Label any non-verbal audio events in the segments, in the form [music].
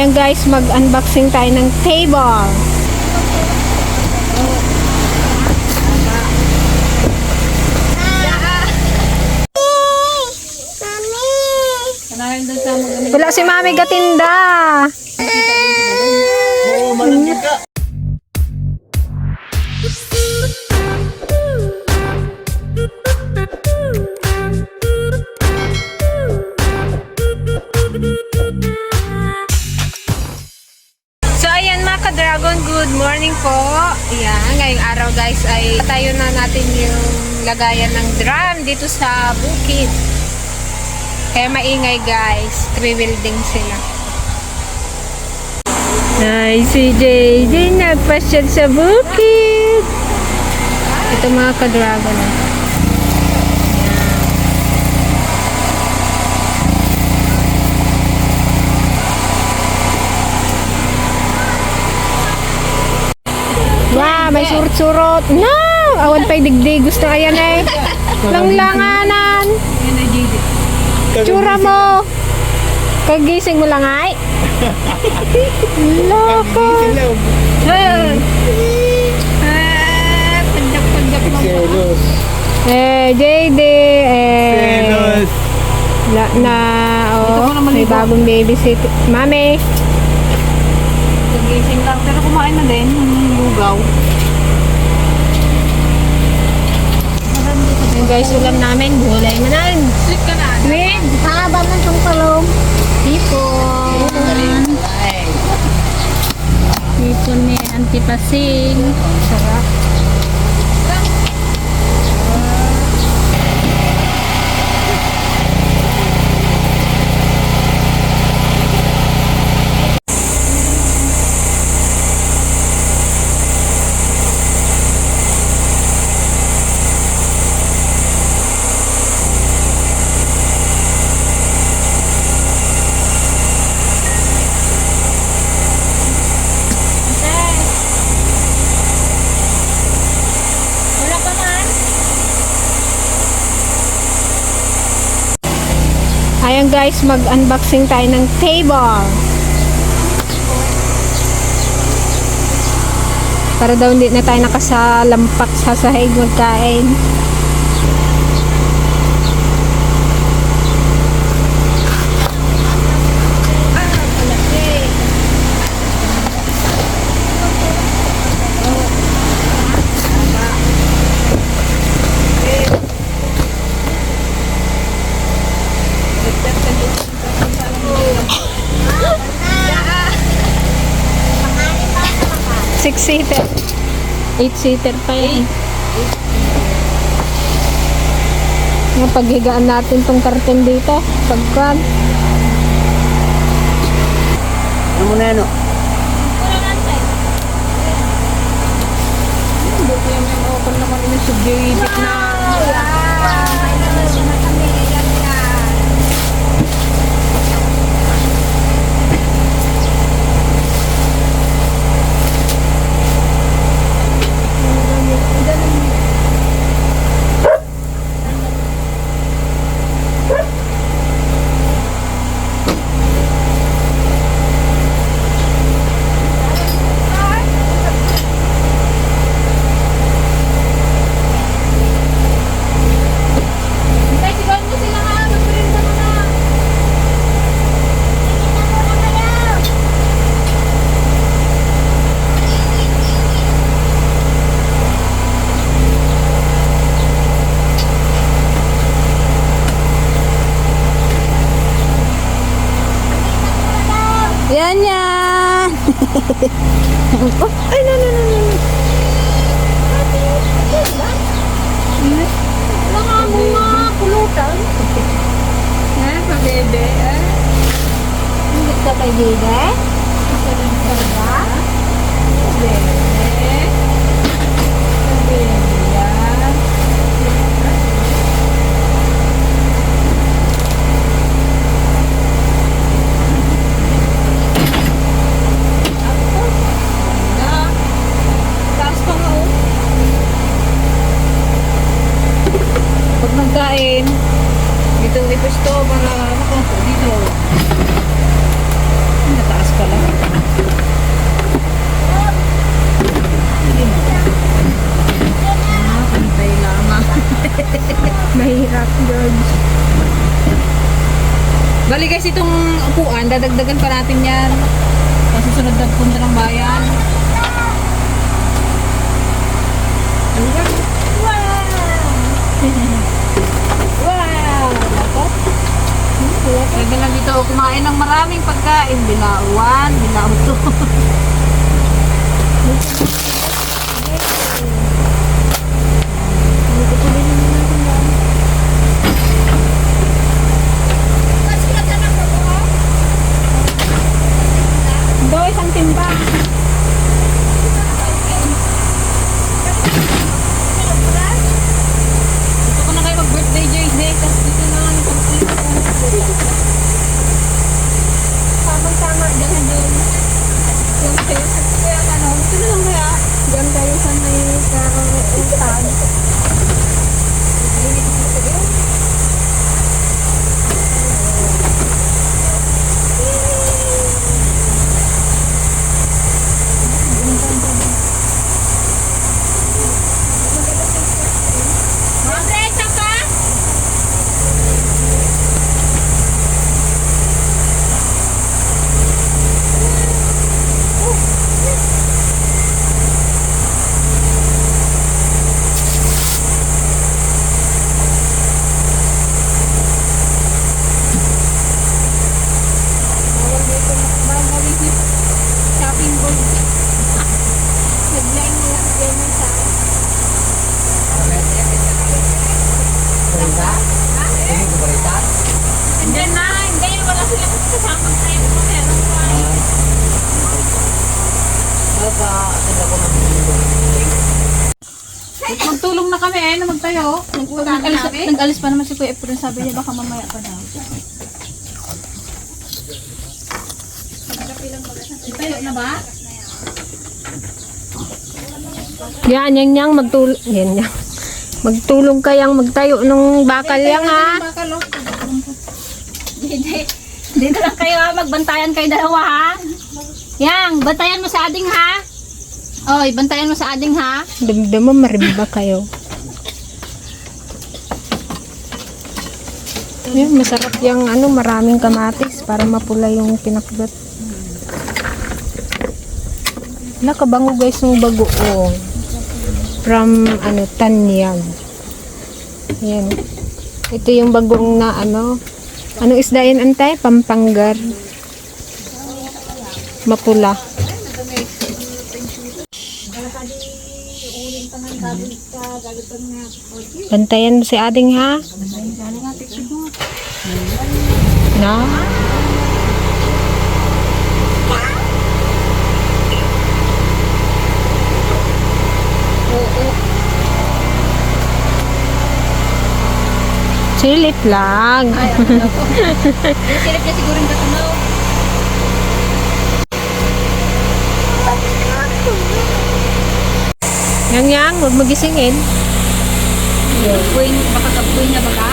Ayan guys, mag-unboxing tayo ng table. Wala si Mami Gatinda. Oo, malagyan ka. Ka-dragon, good morning po. Ayan, ngayong araw guys ay tayo na natin yung lagayan ng drum dito sa bukid. Kaya maingay guys, pre-welding sila. Ay, si JJ nagpasyal sa bukid. Ito mga ka-dragon. ah. Wow, may surut-surut. No! Awan pa'y digdig. Gusto ayan eh. [laughs] Langlanganan. Tsura mo. Kagising mo lang ay. Loko. Mo. Selos. Eh, JD. Eh, Selos. la, na, oh, may bagong babysit. Mami. Nagising lang, pero kumain na din yung lugaw. Yung guys, ulam namin, gulay manan. Sweet ka na. With haba man itong talong. Hipon. Hipon ni Auntie Pasing. Sarap. Guys, mag-unboxing tayo ng table. Para daw hindi na tayo nakasalampak sa sahig magkain. Six seater. Eight seater pa yan. Yung paghigaan natin tong karton dito. Pagkan. Ano mo na yan, oh? Buti yung open naman yung subjective na. Kasi sunod na punta ng bayan. wow! Ako? Pwede na dito kumain ng maraming pagkain. Bilauan, bilauto. [laughs] Do, [laughs] 上顶吧。Magtulong na kami eh, na magtayo. Nag-alis, nag-alis pa naman si Kuya Efren. Sabi niya baka mamaya pa daw. Tayo na ba? Yan, yan yang magtulong. Yan yang. Magtulong kayang magtayo ng bakal yang ha. Bakal oh. Hindi. Dito lang kayo ha. Magbantayan kayo dalawa ha. Yang, bantayan mo sa ading ha. Oy, bantayan mo sa ading ha. Damdam mo marimba kayo. Yan, masarap yung ano, maraming kamatis para mapula yung pinakbet. Nakabango guys ng bagoong. From ano, Tanyag. Yan. Ito yung bagong na ano. Anong isda yun, antay? Pampanggar. Mapula. Bantayan mo si ading ha? Na? Silip lang. [laughs] Silip niya siguro yung katunaw. Yang yang, huwag magisingin. Buwin, baka kabuhin niya baka.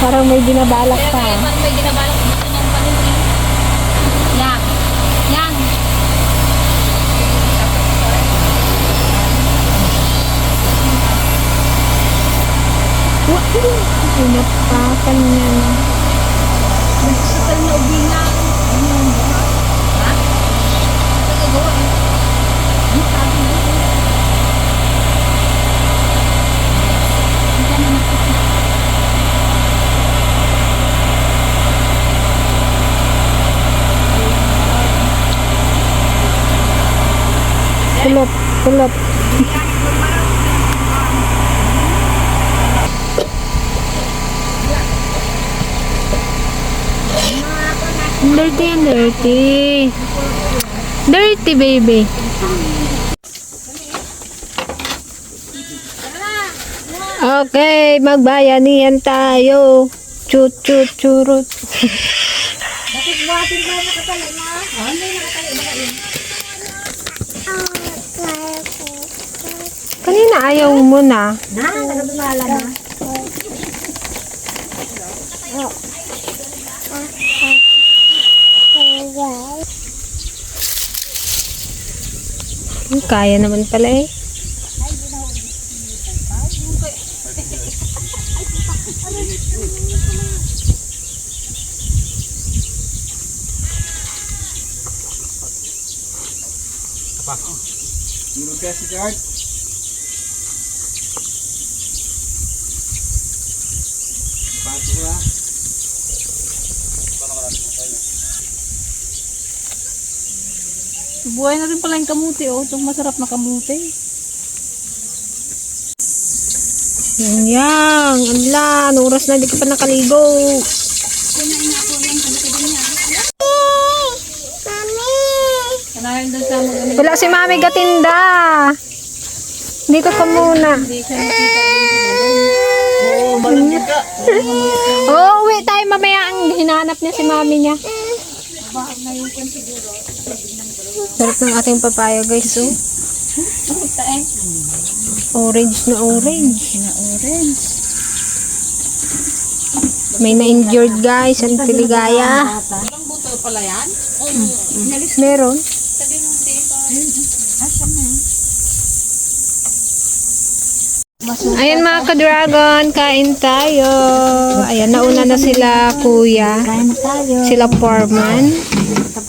Parang may binabalak pa. kaya parang may ginabalak gusto niyang panunin. Yan. Yan. Pinapakan niya na. Nagsital na ubingan. Ha? Nagagawa eh. Ang sabi mo. Kulot, kulot. Dirty and dirty. Dirty, baby. Okay, magbayanihan tayo. Chut, chut, churut. Bakit buhatin ba nakatali na? Oh, hindi na ayaw mo na. Na, nagabala na. Hmm, kaya naman pala eh. Apa? Menurut kasih kak. Buhay na rin pala yung kamuti, oh. Itong masarap na kamuti. Yan yang. Anla, ano oras na hindi ka pa nakaligo. Kanahin doon sa mga Wala si Mami Gatinda. Dito ka muna. hindi siya nakita. [laughs] Oo, malambing ka. Oo, oh, uwi tayo mamaya ang hinanap niya si Mami niya. Sarap ng ating papaya guys, oh. Orange na orange. Na orange. May na-injured guys, ang tiligaya. Ilang buto pala yan? Meron. Ayan mga ka-dragon, kain tayo. Ayan, nauna na sila kuya. Sila foreman.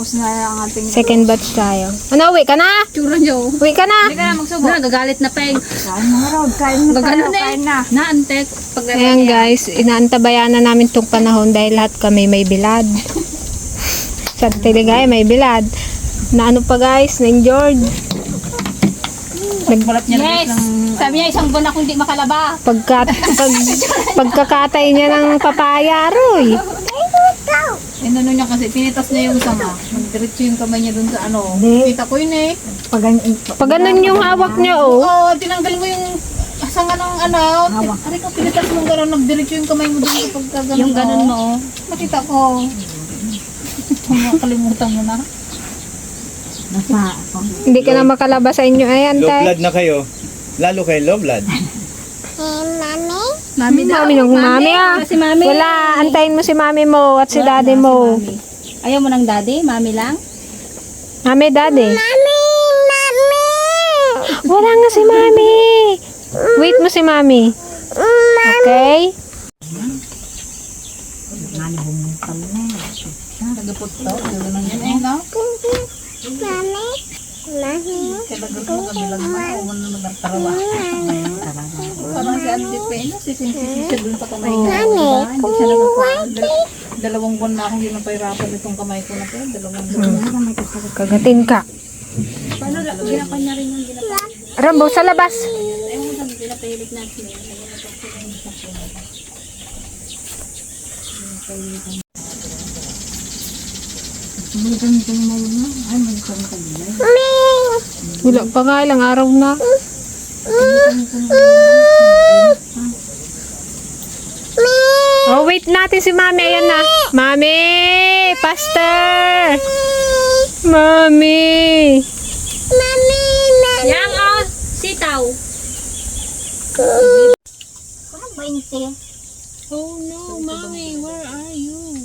Tapos na ang ating Second batch tayo. Ano, uwi ka na? tsura nyo. Uwi ka na? Hindi ka na magsubo. Na, gagalit na peng. Kain na. Kain na tayo. Kain na. Naantek. Pag Ayan guys, inaantabayan na namin tong panahon dahil lahat kami may bilad. [laughs] Sa Tiligaya may bilad. Na ano pa guys, na-injured. Nagbalat niya yes. Sabi niya isang buwan ako hindi makalaba. Pagka, [laughs] pag, pagkakatay niya ng papaya, Roy. Eh, ano niya kasi, pinitas niya yung sama. Magdiretso yung kamay niya dun sa ano. Kita ko yun eh. Pag ganun yung hawak niya, oh. Oo, tinanggal mo yung sanga ng ano. Hawak. Ari ka, pinitas mo gano'n, nagdiretso yung kamay mo dun sa pagka gano'n. Yung gano'n mo. Nakita ko. Makalimutan mo na. Hindi ka na makalabas sa inyo. Ayan, Low tay. blood na kayo. Lalo kayo low blood. Mami Mami ng mami, ah. Si mami. Wala, antayin mo si mami mo at si daddy mo. Ayaw mo ng daddy? Mami lang? Mami, daddy. Mami, mami. Wala nga si mami. Wait mo si mami. Okay? Nagapot to. Dulo lang yan eh, no? Kailangan mo kabilang mo. Huwag mo nagtarawa. Parang si Ate Pena, sising-sising siya dun sa kamay niya. Diba? Dalawang buwan na akong ginapahirapan itong kamay ko na to. Dalawang buwan. Kagatin ka. Paano lang? Ginapan niya rin yung ginapan. Rambo, sa labas. Ayaw mo lang ginapahilig natin. Wala pa nga, ilang araw na. Oh, wait natin si Mami. Ayan na. Mami! Pastor! Mami! Yang oh, sitaw. Parang 20. Oh no, Mami, where are you?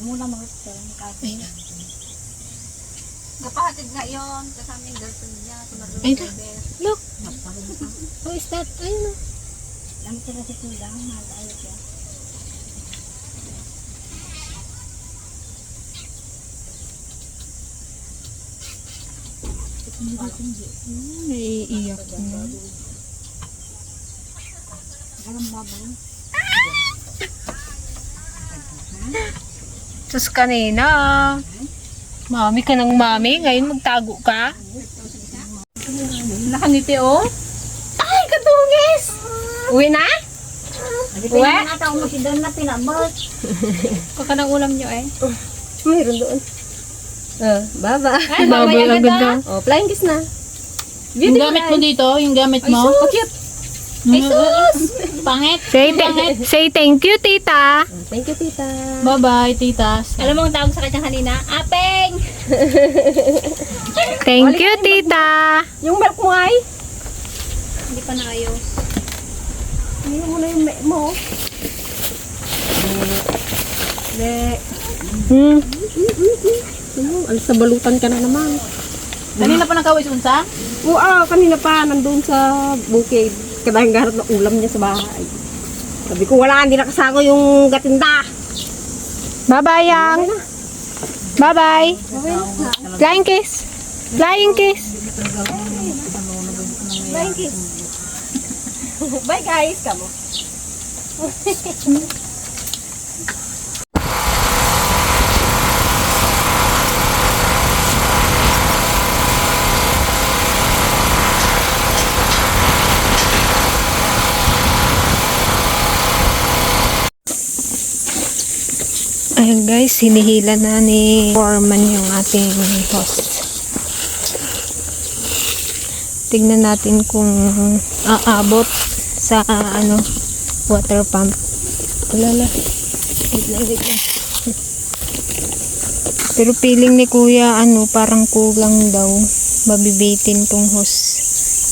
Muna mga kasi. Kapahatid nga yun. Kasama yung girlfriend niya. Tumadulong Ay, kay Beth. Look! Who is that? Ayun na. Lang sila si Kulang. Malayo siya. Naiiyak na. Sus kanina. Mami ka ng mami. Ngayon magtago ka. Nakangiti oh. Ay! Uwi na? Uwe? Nata mo si Don na pinabot. Kaka [laughs] ng ulam nyo eh. Mayroon doon. Oh, baba. Ay, Babay babay agad na. Oh, flying kiss na. Yung gamit mo dito, yung gamit mo. cute. Ay, sus! Pangit. Say, th- say thank you, tita. Thank you, tita. Bye-bye, titas. Alam mo ang tawag sa kanya kanina? Apeng! Thank you, tita. Yung milk mo ay? Hindi pa naayos. Hindi mo na yung milk mo. Hmm. Ano, alas sa balutan ka na naman. Kanina pa nakawis unsa? Oo, ah, kanina pa, nandun sa bukid. Kadang garot na ulam niya sa bahay. Sabi ko, wala, hindi nakasango yung gatinda. Bye-bye, Yang. Bye-bye. Flying kiss. Flying kiss. [laughs] Bye guys, kamo. [laughs] Ayan guys, hinihila na ni Foreman yung ating host. Tignan natin kung aabot sa ano water pump. Wait lang, wait. Pero feeling ni kuya ano parang kulang daw. Mabibitin tong hose.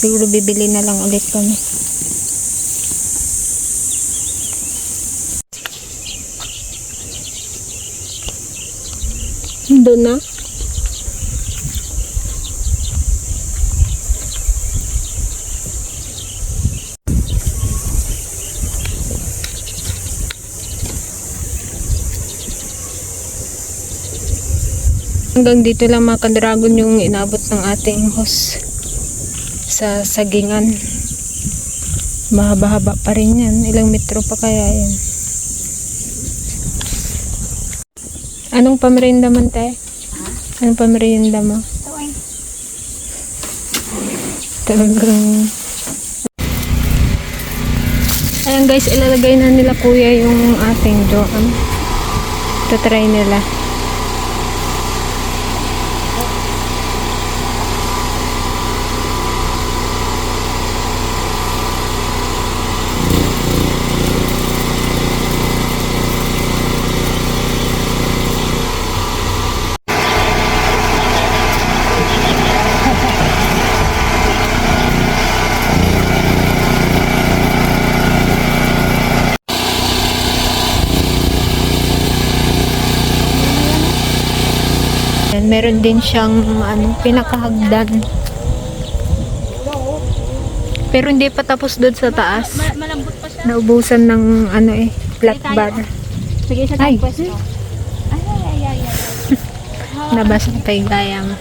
Siguro bibili na lang ulit kami. Doon na. Hanggang dito lang mga ka-dragon yung inabot ng ating host sa sagingan. Mahaba-haba pa rin yan. Ilang metro pa kaya yan. Anong pamerinda man te? Anong pamerinda mo? Talagang... Ayan guys, ilalagay na nila kuya yung ating drone. Tatry nila. Meron din siyang ano, pinakahagdan. Pero hindi pa tapos doon sa taas. Malambot pa siya. Naubusan ng ano eh, flat bar. Sige siya Ay. tayo pwesto. Ay, ay, ay, ay. Nabasa gaya mo.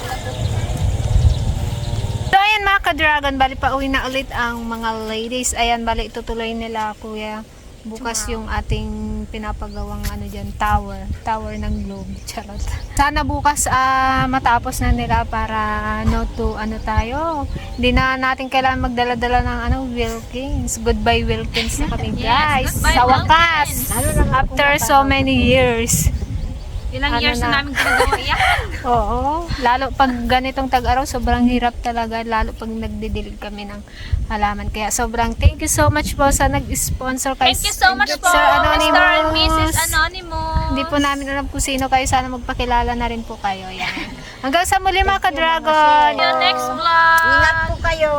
So ayan mga ka-dragon, bali pa uwi na ulit ang mga ladies. Ayan, bali itutuloy nila kuya. Bukas yung ating pinapagawang ano dyan, tower. Tower ng globe. [laughs] Charot. Sana bukas ah, matapos na nila para no to ano tayo. Hindi na natin kailangan magdala-dala ng ano, Wilkins. Goodbye Wilkins na kami guys. goodbye, Sa wakas. After so many years. Ilang ano years na, na namin ginagawa yan. [laughs] Oo. Lalo pag ganitong tag-araw, sobrang hirap talaga. Lalo pag nagdidilig kami ng halaman. Kaya sobrang thank you so much po sa nag-sponsor kay Thank you so much po, Sir Anonymous. Mr. and Mrs. Anonymous. Hindi po namin alam kung sino kayo. Sana magpakilala na rin po kayo. Yan. Hanggang sa muli mga ka-dragon. See you next vlog. Ingat po kayo.